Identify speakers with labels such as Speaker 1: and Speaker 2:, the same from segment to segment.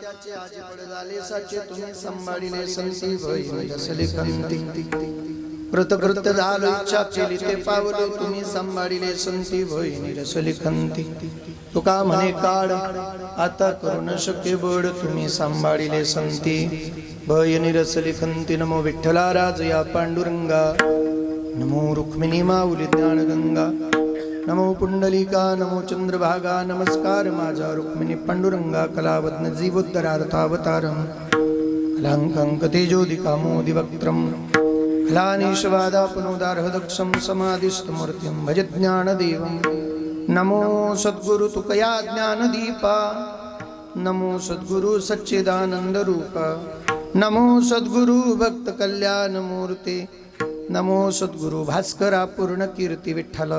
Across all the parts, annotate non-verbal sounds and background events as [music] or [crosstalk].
Speaker 1: त्याचे आजी पड झाले साचे तुम्ही संभाळिले संती भई असले कंती कृतकृत्य झालो इच्छा केली ते पावलो तुम्ही सांभाळिले संती भई निरसली खंती तुका म्हणे काढ आता करू न शक्य बड तुम्ही सांभाळिले संती भय निरसली खंती नमो विठ्ठला राज या पांडुरंगा नमो रुक्मिणी माऊली ज्ञानगंगा नमो पुंडलिका नमो चंद्रभागा नमस्कार माझा रुक्मिणी पांडुरंगा कलावत्न जीवोत्तरार्थावतारम। कलांकंक तेजोदिका मोदिवक्त्रम समाधिस्तमूर्तिं भज ज्ञानदेवं नमो सद्गुरु तुकया ज्ञानदीपा। नमो सद्गुरु सच्चिदानन्दरूपा। नमो सद्गुरु भक्तकल्याणमूर्ते। नमो सद्गुरु भास्करा पूर्ण कीर्ती विठ्ठल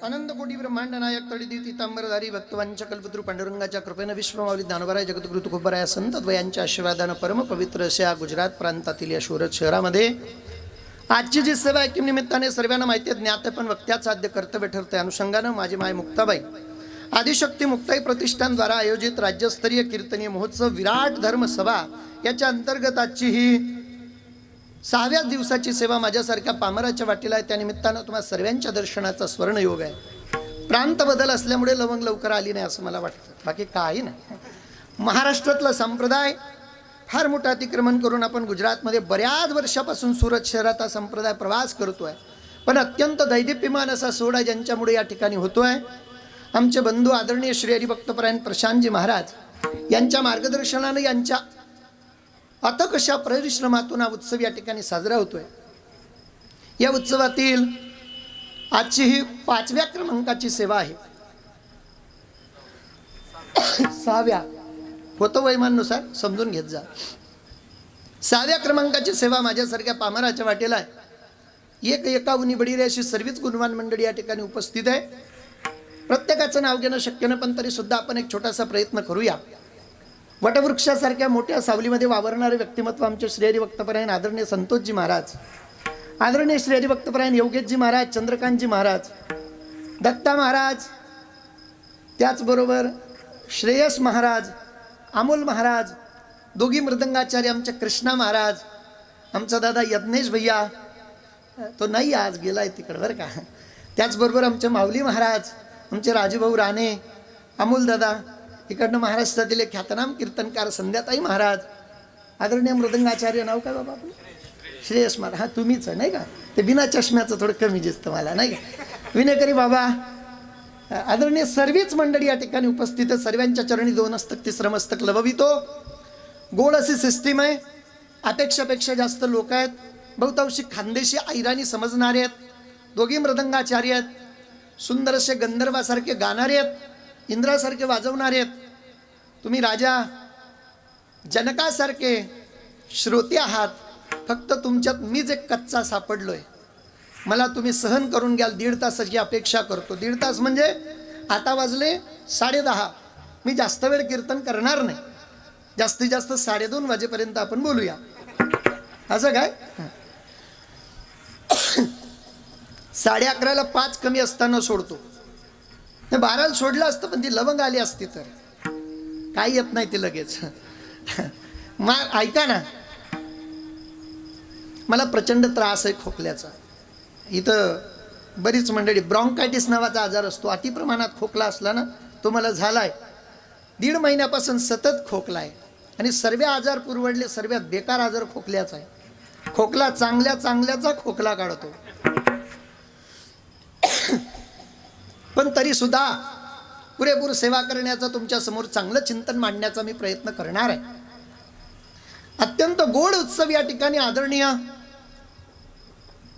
Speaker 1: अनंत कोटी ब्रह्मांड नायक तळीदी तितांबरधारी भक्तवांच्या कल्पतरू पांडुरंगाच्या कृपेनं विश्वमावली दानवराय जगद्गुरु तुकोबराय संत द्वयांच्या आशीर्वादानं परम पवित्र अशा गुजरात प्रांतातील या सुरत शहरामध्ये आजची जी सेवा आहे निमित्ताने सर्वांना माहिती आहे ज्ञात पण वक्त्यात साध्य कर्तव्य ठरते अनुषंगानं माझी माय मुक्ताबाई आदिशक्ती मुक्ताई प्रतिष्ठानद्वारा आयोजित राज्यस्तरीय कीर्तनीय महोत्सव विराट धर्मसभा याच्या अंतर्गत आजची ही सहाव्या दिवसाची सेवा माझ्यासारख्या पामराच्या वाटीला आहे. त्यानिमित्तानं तुम्हाला सर्वांच्या दर्शनाचा स्वर्णयोग आहे. प्रांत बदल असल्यामुळे लवंग लवकर आली नाही असं मला वाटतं. बाकी काही नाही. महाराष्ट्रातला संप्रदाय फार मोठं अतिक्रमण करून आपण गुजरातमध्ये बऱ्याच वर्षापासून सुरत शहरात हा संप्रदाय प्रवास करतो आहे पण अत्यंत दैदिप्यमान असा सोहळा ज्यांच्यामुळे या ठिकाणी होतो आहे आमचे बंधू आदरणीय श्री हरिभक्तपरायण प्रशांतजी महाराज यांच्या मार्गदर्शनानं यांच्या आता कशा परिश्रमातून हा उत्सव या ठिकाणी साजरा होतोय. या उत्सवातील आजची ही पाचव्या क्रमांकाची सेवा आहे. सहाव्या होतं वैमानुसार समजून घेत जा. सहाव्या क्रमांकाची सेवा माझ्यासारख्या पामराच्या वाटेला आहे. एक एका उनी बडी अशी सर्वच गुणवान मंडळी या ठिकाणी उपस्थित आहे. प्रत्येकाचं नाव घेणं शक्य नाही पण तरी सुद्धा आपण एक छोटासा प्रयत्न करूया. वटवृक्षासारख्या मोठ्या सावलीमध्ये वावरणारे व्यक्तिमत्व आमचे श्रेयरी वक्तपरायण आदरणीय संतोषजी महाराज आदरणीय श्रेयरी वक्तपरायण योगेशजी महाराज चंद्रकांतजी महाराज दत्ता महाराज त्याचबरोबर श्रेयस महाराज अमोल महाराज दोघी मृदंगाचार्य आमच्या कृष्णा महाराज आमचा दादा यज्ञेश भैया तो नाही आज गेला आहे तिकडं बरं का. त्याचबरोबर आमचे माऊली महाराज आमचे राजूभाऊ राणे अमोल दादा इकडनं महाराष्ट्रातील एक ख्यातनाम कीर्तनकार संध्याताई महाराज. आदरणीय मृदंगाचार्य नाव काय बाबा आपलं? श्रेयस महाराज. हा तुम्हीच आहे नाही का? ते बिना चष्म्याचं थोडं कमी दिसतं मला नाही का? विनेकरी बाबा आदरणीय सर्वच मंडळी या ठिकाणी उपस्थित आहे सर्वांच्या चरणी दोन हस्तक तिसरं मस्तक लभवितो गोड अशी सिस्टीम आहे. अपेक्षापेक्षा जास्त लोक आहेत. बहुतांशी खानदेशी ऐराणी समजणारे आहेत. दोघी मृदंगाचार्य आहेत. सुंदर असे गंधर्वासारखे गाणारे आहेत इंद्रासारखे वाजवणारे आहेत. तुम्ही राजा जनकासारखे श्रोते आहात फक्त तुमच्यात मीच एक कच्चा सापडलो आहे मला तुम्ही सहन करून घ्याल दीड तासाची अपेक्षा करतो. दीड तास म्हणजे आता वाजले साडेदहा मी जास्त वेळ कीर्तन करणार नाही. जास्तीत जास्त साडेदोन वाजेपर्यंत आपण बोलूया. असं काय? साडे अकराला पाच कमी असताना सोडतो. हे बाराला सोडलं असतं पण ती लवंग आली असती तर. काही येत नाही ते लगेच. मा ऐका ना. मला प्रचंड त्रास आहे खोकल्याचा. इथं बरीच मंडळी ब्रॉन्कायटिस नावाचा आजार असतो. अति प्रमाणात खोकला असला ना तो मला झाला आहे दीड महिन्यापासून सतत खोकला आहे आणि सर्व आजार पुरवडले सर्वात बेकार आजार खोकल्याचा आहे. खोकला चांगल्या चांगल्याचा खोकला काढतो. पण तरी सुद्धा पुरेपूर सेवा करण्याचा तुमच्यासमोर चांगलं चिंतन मांडण्याचा मी प्रयत्न करणार आहे. अत्यंत गोड उत्सव या ठिकाणी आदरणीय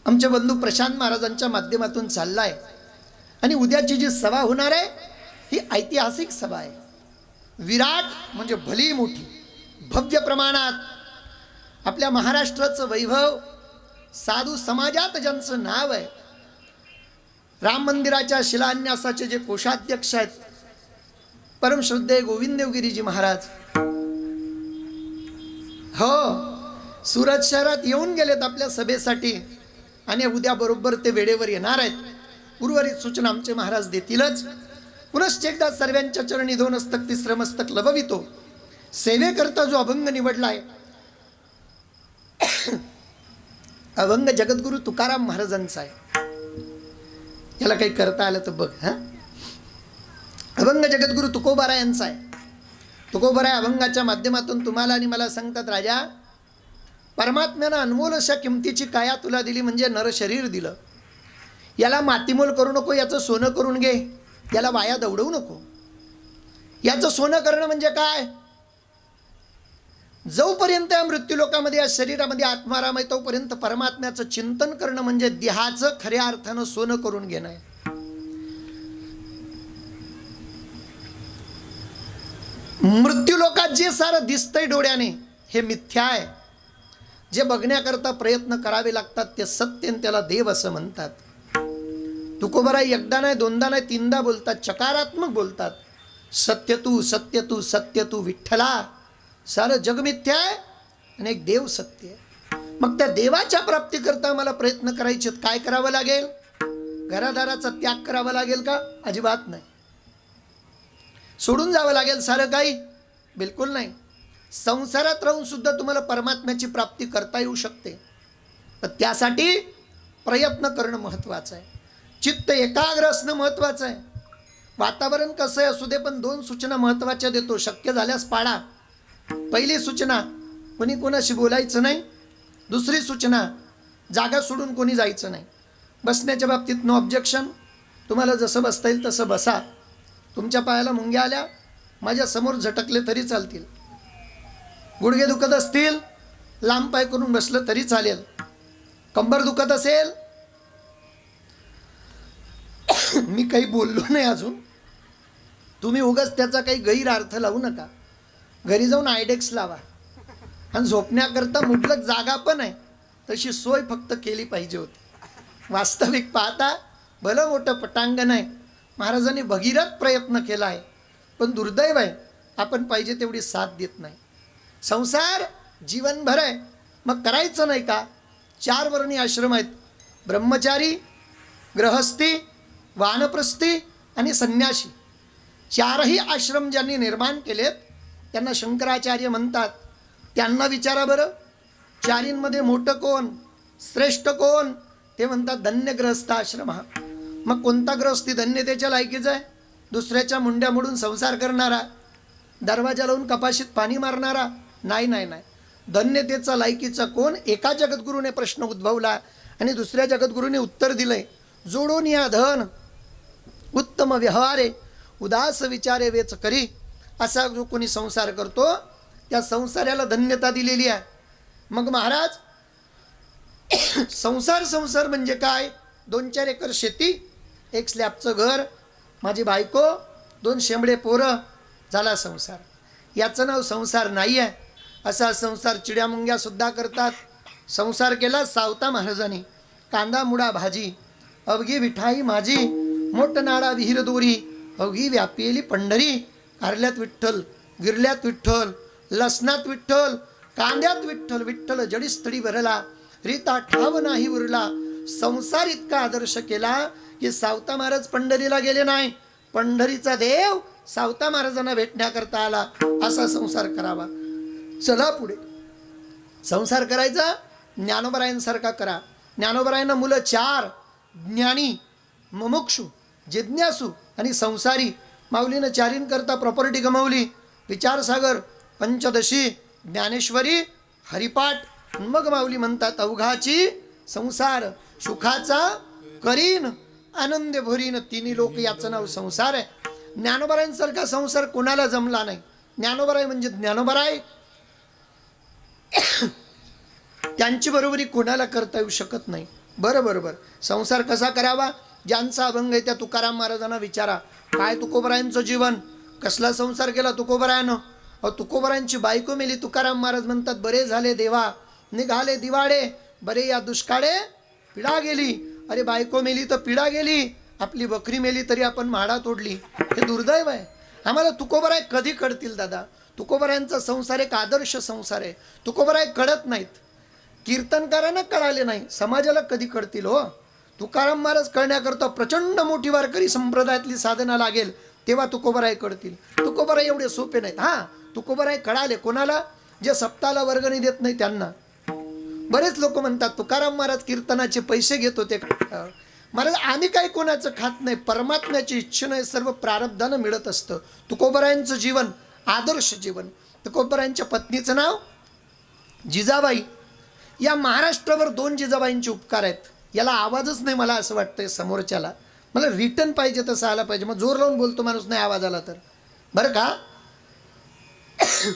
Speaker 1: आमचे बंधू प्रशांत महाराजांच्या माध्यमातून चाललाय. आणि उद्याची जी सभा होणार आहे ही ऐतिहासिक सभा आहे. विराट म्हणजे भली मोठी भव्य प्रमाणात आपल्या महाराष्ट्राचं वैभव साधू समाजात ज्यांचं नाव आहे राम मंदिराच्या शिलान्यासाचे जे कोषाध्यक्ष आहेत परमश्रद्धे गोविंददेवगिरीजी महाराज हो सुरत शहरात येऊन गेलेत आपल्या सभेसाठी आणि उद्या बरोबर ते वेळेवर येणार आहेत. उर्वरित सूचना आमचे महाराज देतीलच. पुनश्च एकदा सर्वांच्या चरणी दोन असतक तिसरं मस्तक लभवितो सेवेकरता जो अभंग निवडला आहे अभंग जगद्गुरु तुकाराम महाराजांचा आहे. याला काही करता आलं तर बघ हां? अभंग जगद्गुरु तुकोबारा यांचा आहे. तुकोबारा अभंगाच्या माध्यमातून तुम्हाला आणि मला सांगतात राजा परमात्म्यानं अनमोल अशा किमतीची काया तुला दिली म्हणजे नर शरीर दिलं. याला मातीमोल करू नको याचं सोनं करून घे. याला वाया दौडवू नको. याचं सोनं करणं म्हणजे काय? जोपर्यंत या मृत्यूलोकामध्ये या शरीरामध्ये आत्माराम आहे तोपर्यंत परमात्म्याचं चिंतन करणं म्हणजे देहाचं खऱ्या अर्थानं सोनं करून घेणं आहे. मृत्यूलोकात जे सारं दिसतंय डोळ्याने हे मिथ्या आहे. जे बघण्याकरता प्रयत्न करावे लागतात ते सत्य त्याला देव असं म्हणतात. तुकोबरा एकदा नाही दोनदा नाही तीनदा बोलतात चकारात्मक बोलतात. सत्य तू सत्य तू सत्य तू विठ्ठला. सारं जग मिथ्या आहे आणि एक देव सत्य आहे. मग त्या देवाच्या प्राप्तीकरता मला प्रयत्न करायचे काय करावं लागेल? घरादाराचा त्याग करावा लागेल का? अजिबात नाही. सोडून जावं लागेल सारं काही? बिलकुल नाही. संसारात राहून सुद्धा तुम्हाला परमात्म्याची प्राप्ती करता येऊ शकते. तर त्यासाठी प्रयत्न करणं महत्त्वाचं आहे. चित्त एकाग्र असणं महत्त्वाचं आहे. वातावरण कसं आहे असू दे पण दोन सूचना महत्त्वाच्या देतो. शक्य झाल्यास पाळा. पहिली सूचना कोणी कोणाशी बोलायचं नाही. दुसरी सूचना जागा सोडून कोणी जायचं नाही. बसण्याच्या बाबतीत नो ऑब्जेक्शन तुम्हाला जसं बसता येईल तसं बसा. तुमच्या पायाला मुंग्या आल्या माझ्यासमोर झटकले तरी चालतील. गुडघे दुखत असतील लांब पाय करून बसलं तरी चालेल. कंबर दुखत असेल. [coughs] मी काही बोललो नाही अजून. तुम्ही उगाच त्याचा काही गैर अर्थ लावू नका. घरी जाऊन आयडेक्स लावा. आणि झोपण्याकरता मुबलक जागा पण आहे. तशी सोय फक्त केली पाहिजे होती. वास्तविक पाहता भलं मोठं पटांगण आहे. महाराजांनी भगीरथ प्रयत्न केला आहे. पण दुर्दैव आहे आपण पाहिजे तेवढी साथ देत नाही. संसार जीवनभर आहे. मग करायचं नाही का? चार वर्णी आश्रम आहेत. ब्रह्मचारी ग्रहस्थी वानप्रस्थी आणि संन्यासी चारही आश्रम ज्यांनी निर्माण केलेत त्यांना शंकराचार्य म्हणतात. त्यांना विचारा बरं. चारींमध्ये मोठं कोण? श्रेष्ठ कोण? ते म्हणतात धन्य ग्रहस्थ आश्रम हा मग कोणता ग्रहस्थी धन्यतेच्या लायकीचा आहे? दुसऱ्याच्या मुंड्या मोडून संसार करणारा? दरवाजा लावून कपाशीत पाणी मारणारा? नाही नाही नाही. धन्यतेचा लायकीचा कोण? एका जगद्गुरूने प्रश्न उद्भवला आणि दुसऱ्या जगद्गुरूने उत्तर दिलंय. जोडून या धन. उत्तम व्यवहारे. उदास विचारे वेच करी. असा जो कोणी संसार करतो त्या संसाराला धन्यता दिलेली आहे. मग महाराज संसार संसार म्हणजे काय? दोन चार एकर शेती एक स्लॅबचं घर माझी बायको दोन शेंबडे पोरं झाला संसार. याचं नाव संसार नाही आहे. असा संसार चिड्यामुंग्यासुद्धा करतात. संसार केला सावता महाराजांनी. कांदा मुडा भाजी अवघी विठाई माझी मोठ नाडा विहीर दोरी अवघी व्यापिली पंढरी हरल्यात विठ्ठल गिरल्यात विठ्ठल लसणात विठ्ठल कांद्यात विठ्ठल विठ्ठल जडीस्थळी भरला रीता ठाव नाही उरला. संसार इतका आदर्श केला की सावता महाराज पंढरीला गेले नाही. पंढरीचा देव सावता महाराजांना भेटण्याकरता आला. असा संसार करावा. चला पुढे. संसार करायचा ज्ञानोबरायांसारखा करा. ज्ञानोबरायांना मुलं चार ज्ञानी मुमुक्षू जिज्ञासू आणि संसारी माऊलीनं चारींकरता प्रॉपर्टी गमावली. विचारसागर पंचदशी ज्ञानेश्वरी हरिपाठ. मग माऊली म्हणतात अवघाची संसार सुखाचा करीन. आनंद भरीन. तिन्ही लोक याचं नाव संसार आहे. ज्ञानोबरायांसारखा संसार कोणाला जमला नाही? ज्ञानोबराय म्हणजे ज्ञानोबराय. त्यांची बरोबरी कोणाला करता येऊ शकत नाही? बरं बरोबर संसार कसा करावा? ज्यांचा अभंग आहे त्या तुकाराम महाराजांना विचारा. काय तुकोबरायांचं जीवन? कसला संसार केला तुकोबरायानं? अहो तुकोबरायांची बायको मेली तुकाराम महाराज म्हणतात बरे झाले देवा निघाले दिवाडे बरे या दुष्काळे पिढा गेली. अरे बायको मेली तर पिढा गेली आपली बकरी मेली तरी आपण म्हाडा तोडली. हे दुर्दैव आहे. आम्हाला तुकोबराय कधी कळतील दादा? तुकोबरायांचा संसार एक आदर्श संसार आहे. तुकोबराय कळत नाहीत. कीर्तनकारांना कळाले नाही. समाजाला कधी कळतील हो? तुकाराम महाराज करण्याकरता प्रचंड मोठी वारकरी संप्रदायातली साधना लागेल तेव्हा तुकोबराय कळतील तुकोबराय एवढे सोपे नाहीत. हां तुकोबराय कळाले. कोणाला? जे सप्ताला वर्गणी देत नाही त्यांना. बरेच लोक म्हणतात तुकाराम महाराज कीर्तनाचे पैसे घेत होते. महाराज आम्ही काही कोणाचं खात नाही? परमात्म्याची इच्छेनं सर्व प्रारब्धानं मिळत असतं. तुकोबरायांचं जीवन आदर्श जीवन. तुकोबरायांच्या पत्नीचं नाव जिजाबाई. या महाराष्ट्रावर दोन जिजाबाईंचे उपकार आहेत. याला आवाजच नाही मला असं वाटतंय समोरच्याला. मला रिटर्न पाहिजे तसं आला पाहिजे. मग जोर लावून बोलतो माणूस नाही आवाज आला तर. बरं का? [coughs]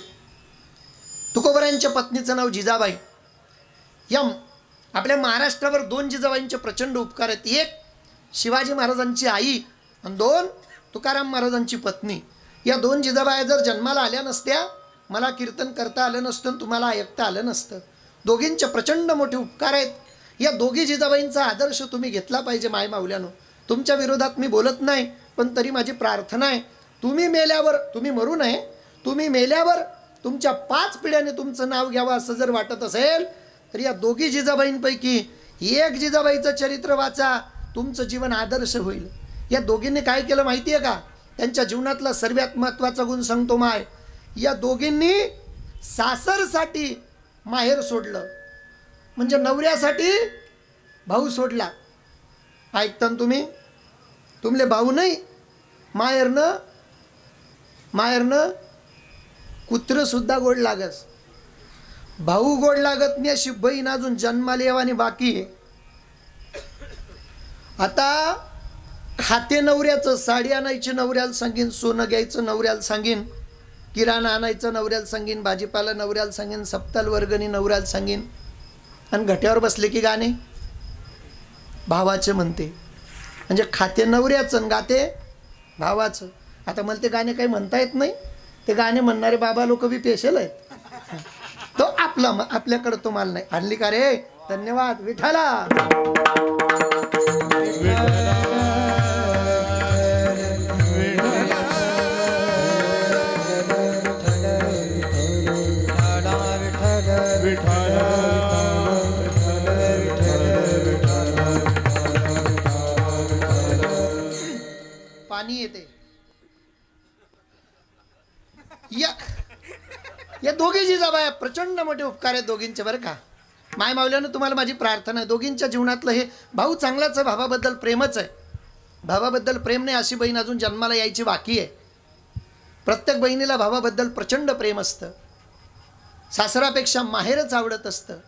Speaker 1: तुकोबरायांच्या पत्नीचं नाव जिजाबाई. या आपल्या महाराष्ट्रावर दोन जिजाबाईंचे प्रचंड उपकार आहेत. एक शिवाजी महाराजांची आई आणि दोन तुकाराम महाराजांची पत्नी. या दोन जिजाबाया जर जन्माला आल्या नसत्या मला कीर्तन करता आलं नसतं आणि तुम्हाला ऐकता आलं नसतं. दोघींचे प्रचंड मोठे उपकार आहेत. या दोघी जिजाबाईंचा आदर्श तुम्ही घेतला पाहिजे माय माऊल्यानं. तुमच्या विरोधात मी बोलत नाही पण तरी माझी प्रार्थना आहे. तुम्ही मेल्यावर तुम्ही मरू नये. तुम्ही मेल्यावर तुमच्या पाच पिढ्याने तुमचं नाव घ्यावं असं जर वाटत असेल तर या दोघी जिजाबाईंपैकी एक जिजाबाईचं चरित्र वाचा. तुमचं जीवन आदर्श होईल. या दोघींनी काय केलं माहिती आहे का? त्यांच्या जीवनातला सर्वात महत्त्वाचा गुण सांगतो माय. या दोघींनी सासरसाठी माहेर सोडलं. म्हणजे नवऱ्यासाठी भाऊ सोडला. ऐकता ना तुम्ही? तुमले भाऊ नाही माहेरनं माहेरनं कुत्रंसुद्धा गोड लागस. भाऊ गोड लागत नाही अशी बहीण अजून जन्माला येवानी बाकी आहे. आता खाते नवऱ्याचं साडी आणायची नवऱ्याला सांगीन सोनं घ्यायचं नवऱ्याला सांगीन किराणा आणायचं नवऱ्याला सांगीन भाजीपाला नवऱ्याला सांगीन सप्ताल वर्गणी नवऱ्याला सांगीन. आणि घट्यावर बसले की गाणे? भावाचे म्हणते. म्हणजे खाते नवऱ्याचं आणि गाते भावाचं. आता मला ते गाणे काही म्हणता येत नाही. ते गाणे म्हणणारे बाबा लोक बी पेशल आहेत. तो आपला आपल्याकडं तो माल नाही. आणली का रे? धन्यवाद. विठाला! बाया प्रचंड मोठे उपकार आहेत दोघींचे बरं का? माय मावल्यानं तुम्हाला माझी प्रार्थना आहे. दोघींच्या जीवनातलं हे भाऊ चांगलाच आहे भावाबद्दल प्रेमच आहे. भावाबद्दल प्रेम नाही अशी बहीण अजून जन्माला यायची बाकी आहे. प्रत्येक बहिणीला भावाबद्दल प्रचंड प्रेम असतं. सासरापेक्षा माहेरच आवडत असतं.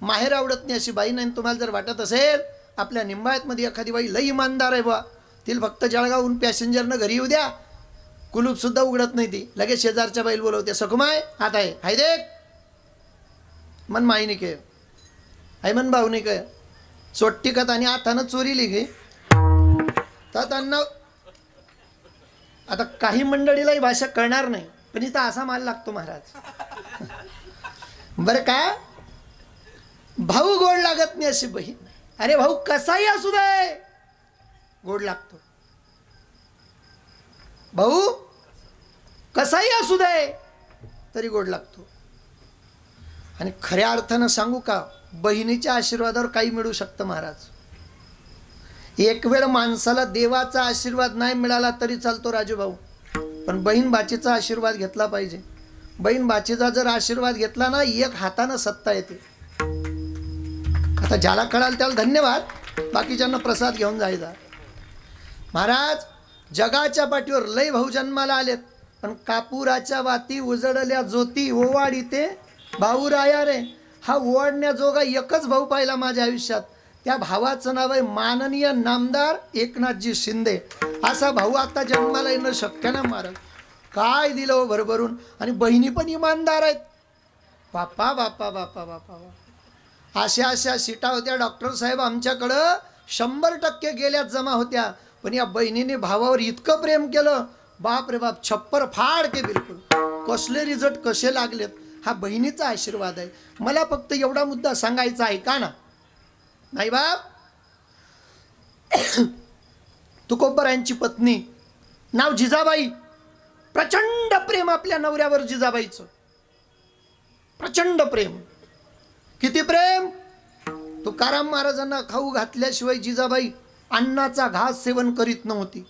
Speaker 1: माहेर आवडत नाही अशी बाई नाही तुम्हाला जर वाटत असेल आपल्या निंबाळ्यातमध्ये एखादी बाई लई इमानदार आहे बा तिला फक्त जळगावहून पॅसेंजरनं घरी येऊ द्या कुलूपसुद्धा उघडत नाही ती. लगेच शेजारच्या बैल बोलवते सकुमाय हात आहे. हाय देख. मन माईने के ऐमन भाऊने काय चोट्टिकत आणि हातानं चोरीली गे तर त्यांना आता काही मंडळीला ही भाषा कळणार नाही पण इथं असा माल लागतो महाराज. बरं का? भाऊ गोड लागत नाही अशी बहीण. अरे भाऊ कसाही असू दे. गोड लागतो. भाऊ कसाही असू दे तरी गोड लागतो. आणि खऱ्या अर्थानं सांगू का बहिणीच्या आशीर्वादावर काही मिळू शकतं महाराज. एक वेळ माणसाला देवाचा आशीर्वाद नाही मिळाला तरी चालतो राजू भाऊ. पण बहीण बाचीचा आशीर्वाद घेतला पाहिजे. बहीण बाचीचा जर आशीर्वाद घेतला ना एक हातानं सत्ता येते. आता ज्याला कळाल त्याला धन्यवाद बाकीच्यांना प्रसाद घेऊन जायचा. महाराज जगाच्या पाठीवर लय भाऊ जन्माला आलेत पण कापुराच्या वाती उजडल्या ज्योती ओवाडी ते भाऊ राया रे. हा ओवाडण्याजोगा एकच भाऊ पाहिला माझ्या आयुष्यात. त्या भावाचं नाव आहे माननीय नामदार एकनाथजी शिंदे. असा भाऊ आता जन्माला येणं शक्य ना मारक काय दिलं हो भरभरून? आणि बहिणी पण इमानदार आहेत. बापा बापा बापा बापा बापा. अशा अशा सीटा होत्या डॉक्टर साहेब आमच्याकडं. शंभर टक्के गेल्यात जमा होत्या. पण या बहिणीने भावावर इतकं प्रेम केलं बाप रे बाप छप्पर फाड के बिलकुल. कसले रिझल्ट कसे लागलेत हा बहिणीचा आशीर्वाद आहे. मला फक्त एवढा मुद्दा सांगायचा आहे का ना? नाही बाप? [coughs] तुकोबरायांची पत्नी नाव जिजाबाई. प्रचंड प्रेम आपल्या नवऱ्यावर जिजाबाईचं. प्रचंड प्रेम. किती प्रेम? तुकाराम महाराजांना खाऊ घातल्याशिवाय जिजाबाई अन्नाचा घास सेवन करीत नव्हती.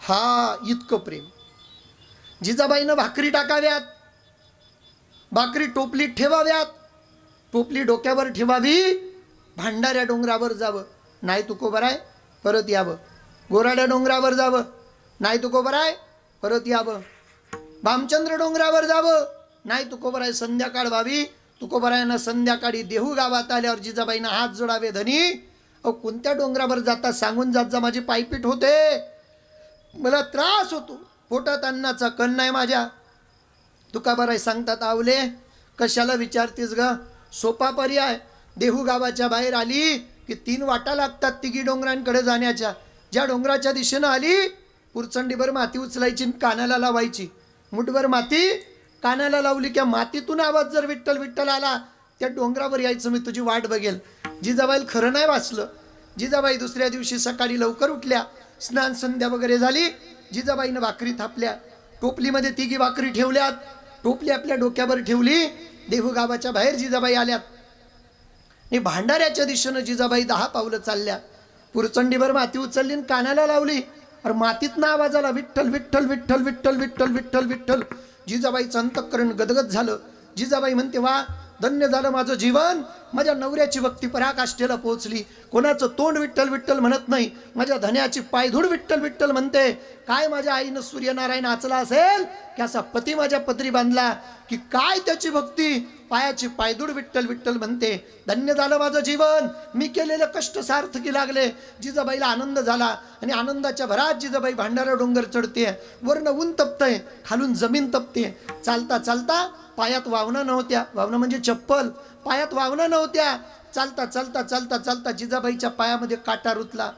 Speaker 1: हा इतकं प्रेम. जिजाबाईनं भाकरी टाकाव्यात. भाकरी टोपलीत ठेवाव्यात. टोपली डोक्यावर ठेवावी. भांडाऱ्या डोंगरावर जावं. नाही तुकोबर आहे परत यावं. गोराड्या डोंगरावर जावं. नाही तुकोबर आहे परत यावं. भामचंद्र डोंगरावर जावं. नाही तुकोबर आहे संध्याकाळ व्हावी. तुकोबरायांना संध्याकाळी देहू गावात आल्यावर जिजाबाईनं हात जोडावे धनी. अहो कोणत्या डोंगरावर जाता सांगून जात जा माझी पायपीट होते. मला त्रास होतो. पोटात अन्नाचा कण नाही माझ्या. तुका बराय सांगतात आवले कशाला विचारतीस ग? सोपा पर्याय. देहू गावाच्या बाहेर आली की तीन वाटा लागतात तिघी डोंगरांकडे जाण्याच्या. ज्या डोंगराच्या दिशेनं आली पुरचंडीभर माती उचलायची कानाला लावायची. मुठभर माती कानाला लावली किंवा मातीतून आवाज जर विठ्ठल विठ्ठल आला त्या डोंगरावर यायचं मी तुझी वाट बघेल. जिजाबाईल खरं नाही वाचलं. जिजाबाई दुसऱ्या दिवशी सकाळी लवकर उठल्या. स्नान संध्या वगैरे झाली. जिजाबाईनं भाकरी थापल्या. टोपलीमध्ये तिघी भाकरी ठेवल्यात. टोपली आपल्या डोक्यावर ठेवली. देहू गावाच्या बाहेर जिजाबाई आल्यात. आणि भांडाऱ्याच्या दिशेनं जिजाबाई दहा पावलं चालल्या. पुरचंडीभर माती उचलली आणि कानाला लावली. अरे मातीतनं आवाज आला विठ्ठल विठ्ठल विठ्ठल विठ्ठल विठ्ठल विठ्ठल विठ्ठल. जिजाबाईचं अंतःकरण गदगद झालं. जिजाबाई म्हणते वा धन्य झालं माझं जीवन. माझ्या नवऱ्याची भक्ती पराकाष्ठेला पोहोचली. कोणाचं तोंड विठ्ठल विठ्ठल म्हणत नाही. माझ्या धन्याची पायधूड विठ्ठल विठ्ठल म्हणते. काय माझ्या आईनं सूर्यनारायण आचला असेल? की असा पती माझ्या पत्री बांधला? की काय त्याची भक्ती? पायाची पायदूड विठ्ठल विठ्ठल म्हणते धन्य झालं माझं जीवन. मी केलेले कष्ट सार्थकी लागले. जिजाबाईला आनंद झाला आणि आनंदाच्या भरात जिजाबाई भांडारा डोंगर चढते. वरनं ऊन तपतंय खालून जमीन तपते. चालता चालता पायात वावणं नव्हत्या. वावणं म्हणजे चप्पल. पायात वावणं नव्हत्या. चालता चालता चालता चालता जिजाबाईच्या पायामध्ये काटा रुतला.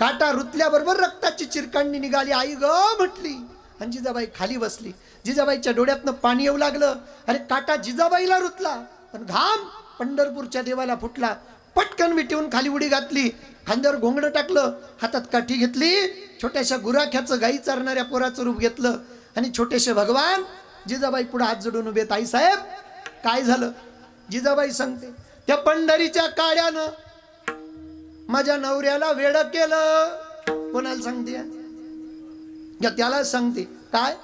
Speaker 1: काटा रुतल्याबरोबर रक्ताची चिरकांडी निघाली. आई ग म्हटली. आणि जिजाबाई खाली बसली. जिजाबाईच्या डोळ्यातनं पाणी येऊ लागलं. अरे काटा जिजाबाईला रुतला. पण घाम पंढरपूरच्या देवाला फुटला. पटकन मिटवून खाली उडी घातली. खांद्यावर घोंगडं टाकलं. हातात काठी घेतली. छोट्याशा गुराख्याचं गाई चारणाऱ्या पोराचं रूप घेतलं. आणि छोटेसे भगवान जिजाबाई पुढे हात जोडून उभे ताईसाहेब काय झालं? जिजाबाई सांगते त्या पंढरीच्या काड्यानं माझ्या नवऱ्याला वेड केलं. कोणाला सांगते? त्याला सांगते. काय?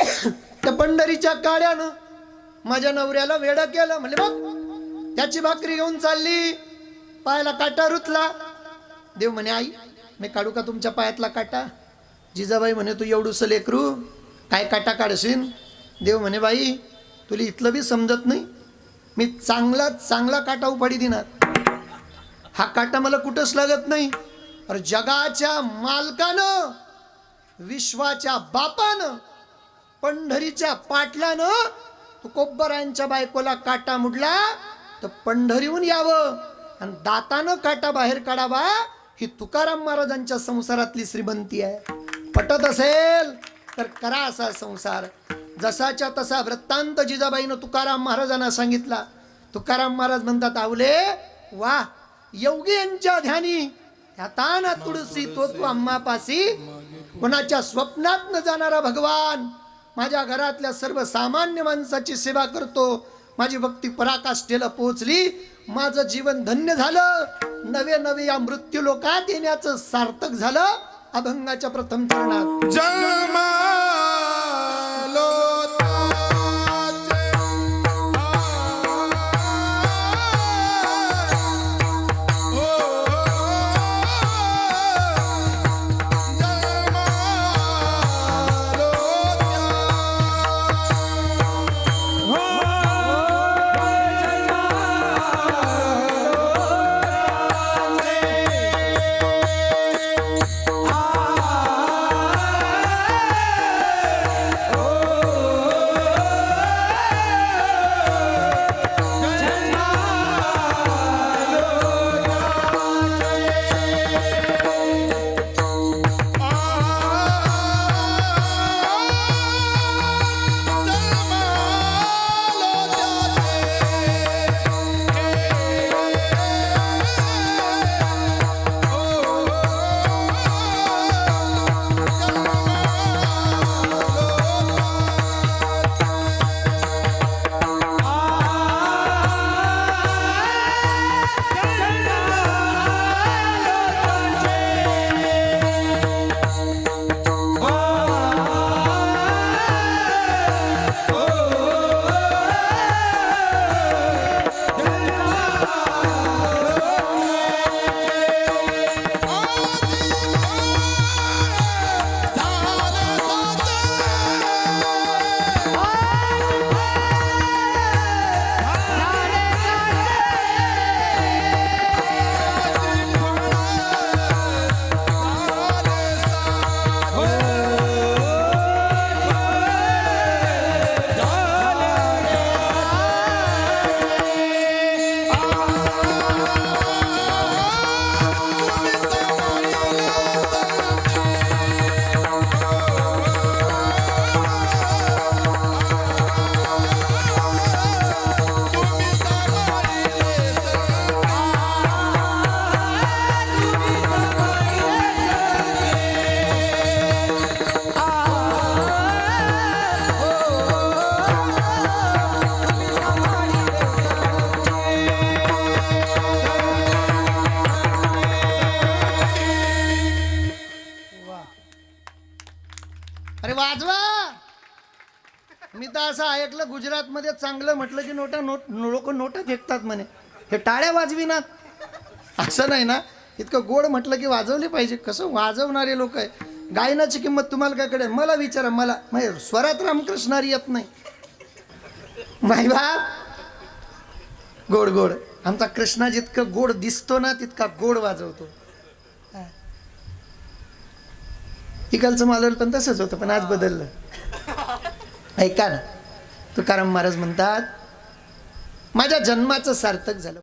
Speaker 1: [coughs] त्या पंढरीच्या काड्यानं माझ्या नवऱ्याला वेड केलं. म्हणजे बघ त्याची भाकरी घेऊन चालली. पायाला काटा रुतला. देव म्हणे आई मी काढू का तुमच्या पायातला काटा? जिजाबाई म्हणे तू एवढूस लेकरू काय काटा काढशील? देव म्हणे बाई तुला इथलं बी समजत नाही. मी चांगला चांगला काटा उपाडी देणार. हा काटा मला कुठंच लागत नाही. अरे जगाच्या मालकानं विश्वाच्या बापानं पंढरीच्या पाटलानं तू कोब्बरांच्या बायकोला काटा मुडला तर पंढरीहून यावं आणि दातानं काटा बाहेर काढावा ही तुकाराम महाराजांच्या संसारातली श्रीमंती आहे. पटत असेल तर करा असा संसार. जसाच्या तसा वृत्तांत जिजाबाईनं तुकाराम महाराजांना सांगितला. तुकाराम महाराज म्हणतात आवले वा योगी यांच्या ध्यानी तान तुळसी तो तू आम्हापासी कोणाच्या स्वप्नात न जाणारा भगवान. माझ्या घरातल्या सर्व सामान्य माणसाची सेवा करतो. माझी भक्ती पराकाष्ठेला पोहोचली. माझं जीवन धन्य झालं. नवे नवे या मृत्यू लोकात येण्याचं सार्थक झालं. अभंगाच्या प्रथम चरणात.
Speaker 2: अरे
Speaker 1: वाजवा! मी तर असं ऐकलं गुजरातमध्ये चांगलं म्हटलं की नोटा नोट लोक नोटा फेकतात म्हणे. हे टाळ्या वाजविनात असं नाही ना. इतकं गोड म्हटलं की वाजवले पाहिजे. कसं वाजवणारे लोक आहे. गायनाची किंमत तुम्हाला काय कडे मला विचारा मला. म्हणजे स्वरात रामकृष्णारी येत नाही. माई बाप! गोड गोड. आमचा कृष्णा जितकं गोड दिसतो ना तितका गोड वाजवतो हा. इकडचं मालवण पण तसंच होतं पण आज बदललं. ऐका ना तुकाराम महाराज म्हणतात माझ्या जन्माचं सार्थक झालं.